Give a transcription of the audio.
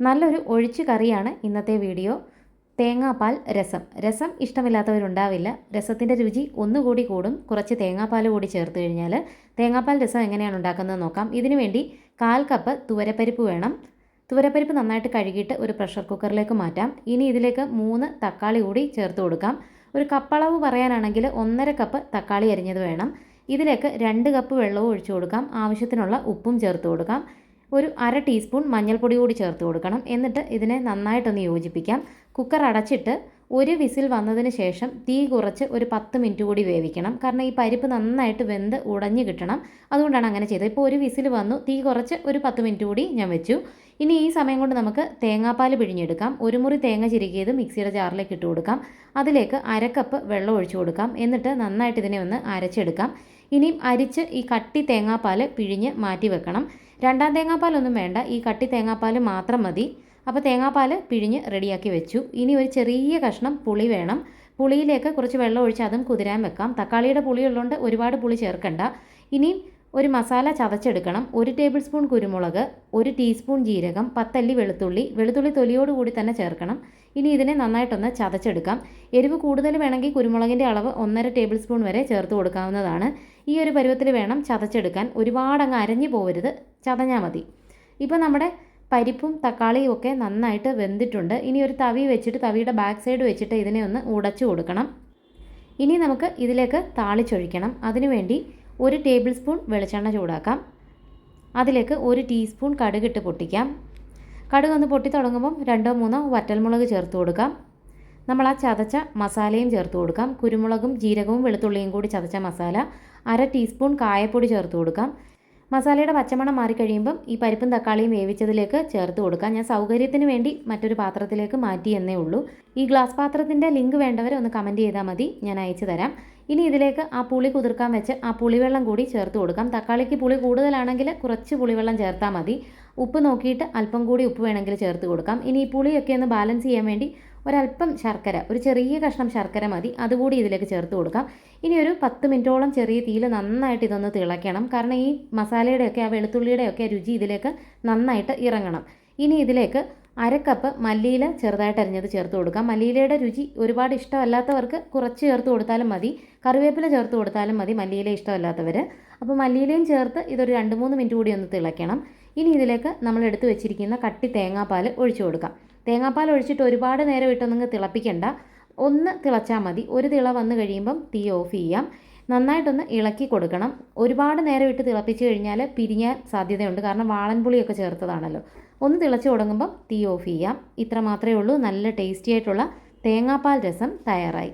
നല്ലൊരു ഒഴിച്ചു കറിയാണ് ഇന്നത്തെ വീഡിയോ. തേങ്ങാപ്പാൽ രസം. രസം ഇഷ്ടമില്ലാത്തവരുണ്ടാവില്ല. രസത്തിന്റെ രുചി ഒന്നുകൂടി കൂടും. കുറച്ച് തേങ്ങാപ്പാൽ കൂടി ചേർത്ത് കഴിഞ്ഞാൽ തേങ്ങാപ്പാൽ രസം എങ്ങനെയാണ് ഉണ്ടാക്കുന്നത് നോക്കാം. ഇതിനു വേണ്ടി കാൽ കപ്പ് തുവരപ്പരിപ്പ് വേണം. തുവരപ്പരിപ്പ് നന്നായിട്ട് കഴുകിയിട്ട് ഒരു പ്രഷർ കുക്കറിലേക്ക് മാറ്റാം. ഇനി ഇതിലേക്ക് മൂന്ന് തക്കാളി കൂടി ചേർത്ത് കൊടുക്കാം. ഒരു കപ്പളവ് പറയാനാണെങ്കിൽ ഒന്നര കപ്പ് തക്കാളി അരിഞ്ഞത് വേണം. ഇതിലേക്ക് രണ്ട് കപ്പ് വെള്ളവും ഒഴിച്ചു കൊടുക്കാം. ആവശ്യത്തിനുള്ള ഉപ്പും ചേർത്ത് കൊടുക്കാം. ഒരു അര ടീസ്പൂൺ മഞ്ഞൾപ്പൊടി കൂടി ചേർത്ത് കൊടുക്കണം. എന്നിട്ട് ഇതിനെ നന്നായിട്ടൊന്ന് യോജിപ്പിക്കാം. കുക്കർ അടച്ചിട്ട് ഒരു വിസിൽ വന്നതിന് ശേഷം തീ കുറച്ച് ഒരു പത്ത് മിനിറ്റ് കൂടി വേവിക്കണം. കാരണം ഈ പരിപ്പ് നന്നായിട്ട് വെന്ത് ഉടഞ്ഞു കിട്ടണം. അതുകൊണ്ടാണ് അങ്ങനെ ചെയ്തത്. ഇപ്പോൾ ഒരു വിസിൽ വന്നു. തീ കുറച്ച് ഒരു പത്ത് മിനിറ്റ് കൂടി ഞാൻ വെച്ചു. ഇനി ഈ സമയം കൊണ്ട് നമുക്ക് തേങ്ങാപ്പാൽ പിഴിഞ്ഞെടുക്കാം. ഒരു മുറി തേങ്ങ ചിരുകിയത് മിക്സിയുടെ ജാറിലേക്ക് ഇട്ട് കൊടുക്കാം. അതിലേക്ക് അരക്കപ്പ് വെള്ളം ഒഴിച്ചു കൊടുക്കാം. എന്നിട്ട് നന്നായിട്ട് ഇതിനെ ഒന്ന് അരച്ചെടുക്കാം. ഇനിയും അരിച്ച് ഈ കട്ടി തേങ്ങാപ്പാൽ പിഴിഞ്ഞ് മാറ്റി വെക്കണം. രണ്ടാം തേങ്ങാപ്പാലൊന്നും വേണ്ട. ഈ കട്ടി തേങ്ങാപ്പാൽ മാത്രം മതി. അപ്പോൾ തേങ്ങാപ്പാൽ പിഴിഞ്ഞ് റെഡിയാക്കി വെച്ചു. ഇനി ഒരു ചെറിയ കഷ്ണം പുളി വേണം. പുളിയിലേക്ക് കുറച്ച് വെള്ളം ഒഴിച്ച് അതും കുതിരാൻ വെക്കാം. തക്കാളിയുടെ പുളി ഉള്ളതുകൊണ്ട് ഒരുപാട് പുളി ചേർക്കണ്ട. ഇനിയും ഒരു മസാല ചതച്ചെടുക്കണം ഒരു ടേബിൾ സ്പൂൺ കുരുമുളക് ഒരു ടീസ്പൂൺ ജീരകം പത്തല്ലി വെളുത്തുള്ളി വെളുത്തുള്ളി തൊലിയോട് കൂടി തന്നെ ചേർക്കണം. ഇനി ഇതിനെ നന്നായിട്ടൊന്ന് ചതച്ചെടുക്കാം. എരിവ് കൂടുതൽ വേണമെങ്കിൽ കുരുമുളകിന്റെ അളവ് ഒന്നര ടേബിൾ സ്പൂൺ വരെ ചേർത്ത് കൊടുക്കാവുന്നതാണ്. ഈ ഒരു പരുവത്തിൽ വേണം ചതച്ചെടുക്കാൻ. ഒരുപാട് അങ്ങ് അരഞ്ഞു പോകരുത് ചതഞ്ഞാൽ മതി. ഇപ്പോൾ നമ്മുടെ പരിപ്പും തക്കാളിയും ഒക്കെ നന്നായിട്ട് വെന്തിട്ടുണ്ട്. ഇനി ഒരു തവി വെച്ചിട്ട് തവിയുടെ ബാക്ക് സൈഡ് വെച്ചിട്ട് ഇതിനെ ഒന്ന് ഉടച്ചു കൊടുക്കണം. ഇനി നമുക്ക് ഇതിലേക്ക് താളിച്ചൊഴിക്കണം. അതിനുവേണ്ടി ഒരു ടേബിൾ സ്പൂൺ വെളിച്ചെണ്ണ ചൂടാക്കാം. അതിലേക്ക് ഒരു ടീസ്പൂൺ കടുകിട്ട് പൊട്ടിക്കാം. കടുക് ഒന്ന് പൊട്ടി തുടങ്ങുമ്പം രണ്ടോ മൂന്നോ വറ്റൽമുളക് ചേർത്ത് കൊടുക്കാം. നമ്മൾ ആ ചതച്ച മസാലയും ചേർത്ത് കൊടുക്കാം. കുരുമുളകും ജീരകവും വെളുത്തുള്ളിയും കൂടി ചതച്ച മസാല. അര ടീസ്പൂൺ കായപ്പൊടി ചേർത്ത് കൊടുക്കാം. മസാലയുടെ പച്ചമണം മാറിക്കഴിയുമ്പം ഈ പരിപ്പും തക്കാളിയും വേവിച്ചതിലേക്ക് ചേർത്ത് കൊടുക്കാം. ഞാൻ സൗകര്യത്തിന് വേണ്ടി മറ്റൊരു പാത്രത്തിലേക്ക് മാറ്റി എന്നേ ഉള്ളൂ. ഈ ഗ്ലാസ് പാത്രത്തിന്റെ ലിങ്ക് വേണ്ടവർ ഒന്ന് കമന്റ് ചെയ്താൽ മതി. ഞാൻ അയച്ചു തരാം. ഇനി ഇതിലേക്ക് ആ പുളി കുതിർക്കാൻ വെച്ച് ആ പുളിവെള്ളം കൂടി ചേർത്ത് കൊടുക്കാം. തക്കാളിക്ക് പുളി കൂടുതലാണെങ്കിൽ കുറച്ച് പുളിവെള്ളം ചേർത്താൽ മതി. ഉപ്പ് നോക്കിയിട്ട് അല്പം കൂടി ഉപ്പ് വേണമെങ്കിൽ ചേർത്ത് കൊടുക്കാം. ഇനി ഈ പുളിയൊക്കെ ഒന്ന് ബാലൻസ് ചെയ്യാൻ വേണ്ടി ഒരല്പം ശർക്കര ഒരു ചെറിയ കഷ്ണം ശർക്കര മതി. അതുകൂടി ഇതിലേക്ക് ചേർത്ത് കൊടുക്കാം. ഇനി ഒരു പത്ത് മിനിറ്റോളം ചെറിയ തീയിൽ നന്നായിട്ട് ഇതൊന്ന് തിളയ്ക്കണം. കാരണം ഈ മസാലയുടെയൊക്കെ ആ വെളുത്തുള്ളിയുടെയൊക്കെ രുചി ഇതിലേക്ക് നന്നായിട്ട് ഇറങ്ങണം. ഇനി ഇതിലേക്ക് അരക്കപ്പ് മല്ലിയില ചെറുതായിട്ട് അരിഞ്ഞത് ചേർത്ത് കൊടുക്കാം. മല്ലിയിലയുടെ രുചി ഒരുപാട് ഇഷ്ടമല്ലാത്തവർക്ക് കുറച്ച് ചേർത്ത് കൊടുത്താലും മതി. കറിവേപ്പില ചേർത്ത് കൊടുത്താലും മതി. മല്ലിയില ഇഷ്ടമല്ലാത്തവർ അപ്പോൾ മല്ലിയിലയും ചേർത്ത് ഇതൊരു രണ്ട് മൂന്ന് മിനിറ്റ് കൂടി ഒന്ന് തിളയ്ക്കണം. ഇനി ഇതിലേക്ക് നമ്മൾ എടുത്തു വെച്ചിരിക്കുന്ന കട്ടി തേങ്ങാപ്പാൽ ഒഴിച്ചു കൊടുക്കാം. തേങ്ങാപ്പാൽ ഒഴിച്ചിട്ട് ഒരുപാട് നേരം ഇട്ടൊന്നും തിളപ്പിക്കണ്ട. ഒന്ന് തിളച്ചാൽ മതി. ഒരു തിള വന്നു കഴിയുമ്പം തീ ഓഫ് ചെയ്യാം. നന്നായിട്ടൊന്ന് ഇളക്കി കൊടുക്കണം. ഒരുപാട് നേരം ഇട്ട് തിളപ്പിച്ച് കഴിഞ്ഞാൽ പിരിയാൻ സാധ്യതയുണ്ട്. കാരണം വാളൻപുളിയൊക്കെ ചേർത്തതാണല്ലോ. ഒന്ന് തിളച്ച് തുടങ്ങുമ്പം തീ ഓഫ് ചെയ്യാം. ഇത്ര മാത്രമേ ഉള്ളൂ. നല്ല ടേസ്റ്റി ആയിട്ടുള്ള തേങ്ങാപ്പാൽ രസം തയ്യാറായി.